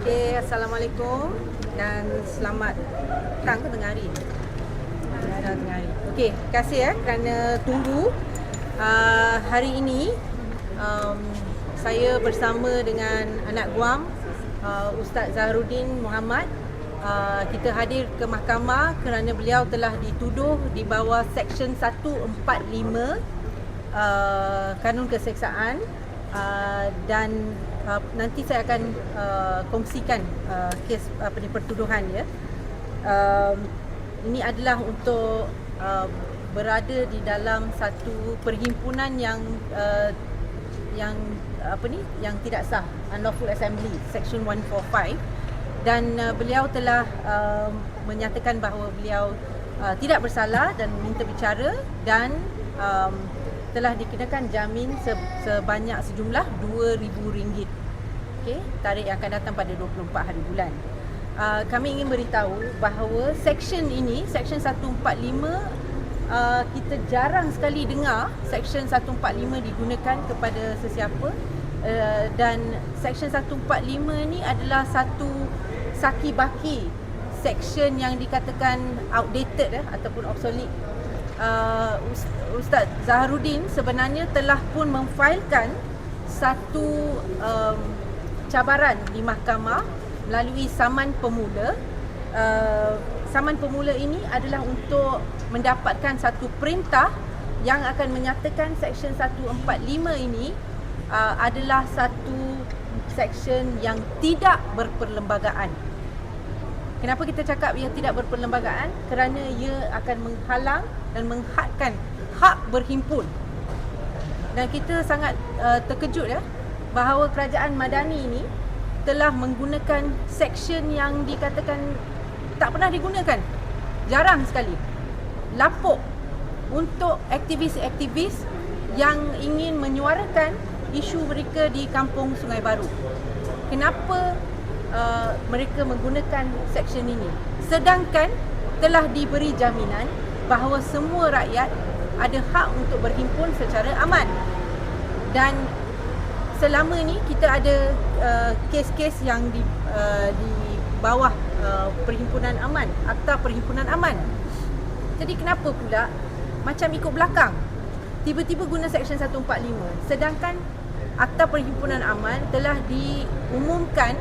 Okay, Assalamualaikum dan selamat petang ke tengah hari? Dah tengah hari. Okey, terima kasih ya kerana tunggu. Uh, hari ini um, saya bersama dengan anak guam uh, Ustaz Zaharuddin Muhammad uh, kita hadir ke mahkamah kerana beliau telah dituduh di bawah Seksyen 145 uh, Kanun Keseksaan uh, dan nanti saya akan uh, kongsikan uh, kes apa ni pertuduhan ya. Um, ini adalah untuk uh, berada di dalam satu perhimpunan yang uh, yang apa ni yang tidak sah unlawful assembly section 145 dan uh, beliau telah uh, menyatakan bahawa beliau uh, tidak bersalah dan minta bicara dan um, telah dikenakan jamin se- sebanyak sejumlah RM2,000. Okey, tarikh yang akan datang pada 24 hari bulan. Uh, kami ingin beritahu bahawa section ini, section 145 uh, kita jarang sekali dengar section 145 digunakan kepada sesiapa uh, dan section 145 ni adalah satu saki baki section yang dikatakan outdated eh, ataupun obsolete uh, Ustaz Zaharuddin sebenarnya telah pun memfailkan satu um, cabaran di mahkamah melalui saman pemula. Uh, saman pemula ini adalah untuk mendapatkan satu perintah yang akan menyatakan Seksyen 145 ini uh, adalah satu seksyen yang tidak berperlembagaan. Kenapa kita cakap ia tidak berperlembagaan? Kerana ia akan menghalang dan menghadkan hak berhimpun. Dan kita sangat uh, terkejut ya bahawa kerajaan Madani ini telah menggunakan seksyen yang dikatakan tak pernah digunakan. Jarang sekali. Lapuk untuk aktivis-aktivis yang ingin menyuarakan isu mereka di kampung Sungai Baru. Kenapa uh, mereka menggunakan seksyen ini? Sedangkan telah diberi jaminan bahawa semua rakyat ada hak untuk berhimpun secara aman. Dan selama ni kita ada uh, kes-kes yang di uh, di bawah uh, perhimpunan aman, akta perhimpunan aman. Jadi kenapa pula macam ikut belakang tiba-tiba guna seksyen 145 sedangkan akta perhimpunan aman telah diumumkan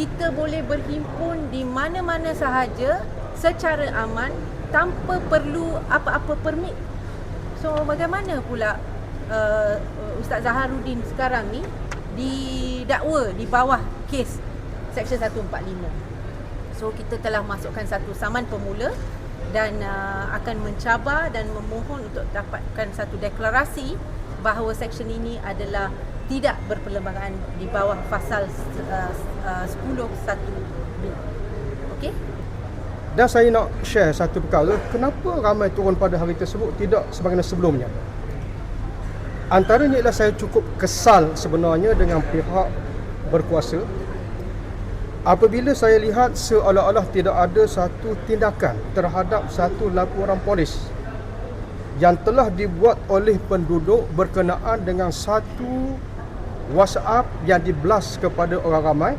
kita boleh berhimpun di mana-mana sahaja secara aman tanpa perlu apa-apa permit. So bagaimana pula uh, Ustaz Zaharuddin sekarang ni didakwa di bawah kes Seksyen 145. So kita telah masukkan satu saman pemula dan uh, akan mencabar dan memohon untuk dapatkan satu deklarasi bahawa seksyen ini adalah tidak berperlembagaan di bawah pasal uh, uh, 10 1B. Okey? Dan saya nak share satu perkara, kenapa ramai turun pada hari tersebut tidak sebagaimana sebelumnya. Antaranya ialah saya cukup kesal sebenarnya dengan pihak berkuasa apabila saya lihat seolah-olah tidak ada satu tindakan terhadap satu laporan polis yang telah dibuat oleh penduduk berkenaan dengan satu WhatsApp yang dibelas kepada orang ramai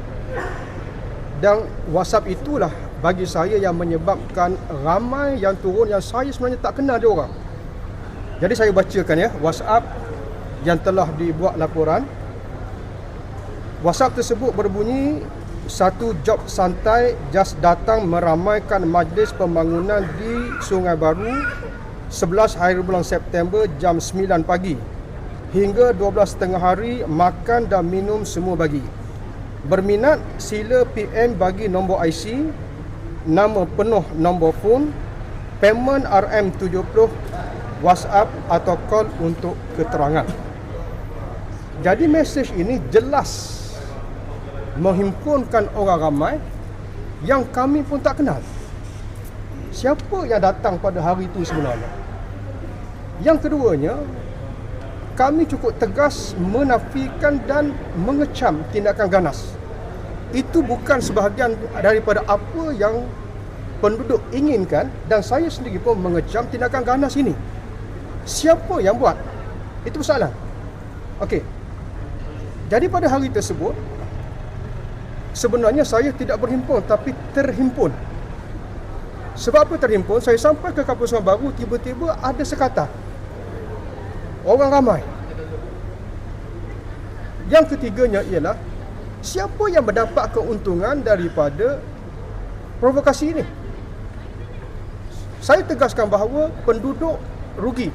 dan WhatsApp itulah bagi saya yang menyebabkan ramai yang turun yang saya sebenarnya tak kenal dia orang. Jadi saya bacakan ya WhatsApp yang telah dibuat laporan. WhatsApp tersebut berbunyi satu job santai just datang meramaikan majlis pembangunan di Sungai Baru 11 hari bulan September jam 9 pagi hingga 12 tengah hari makan dan minum semua bagi. Berminat sila PM bagi nombor IC, nama penuh nombor phone, payment RM70, WhatsApp atau call untuk keterangan. Jadi mesej ini jelas menghimpunkan orang ramai yang kami pun tak kenal. Siapa yang datang pada hari itu sebenarnya? Yang keduanya, kami cukup tegas menafikan dan mengecam tindakan ganas. Itu bukan sebahagian daripada apa yang penduduk inginkan dan saya sendiri pun mengecam tindakan ganas ini. Siapa yang buat? Itu persoalan. Okey. Jadi pada hari tersebut sebenarnya saya tidak berhimpun tapi terhimpun. Sebab apa terhimpun? Saya sampai ke kampus Sungai Baru tiba-tiba ada sekatan. Orang ramai. Yang ketiganya ialah siapa yang mendapat keuntungan daripada provokasi ini? Saya tegaskan bahawa penduduk rugi.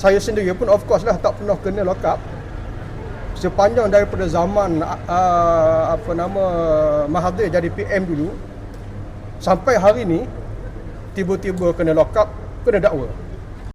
Saya sendiri pun of course lah tak pernah kena lock up sepanjang daripada zaman uh, apa nama Mahathir jadi PM dulu sampai hari ni tiba-tiba kena lock up kena dakwa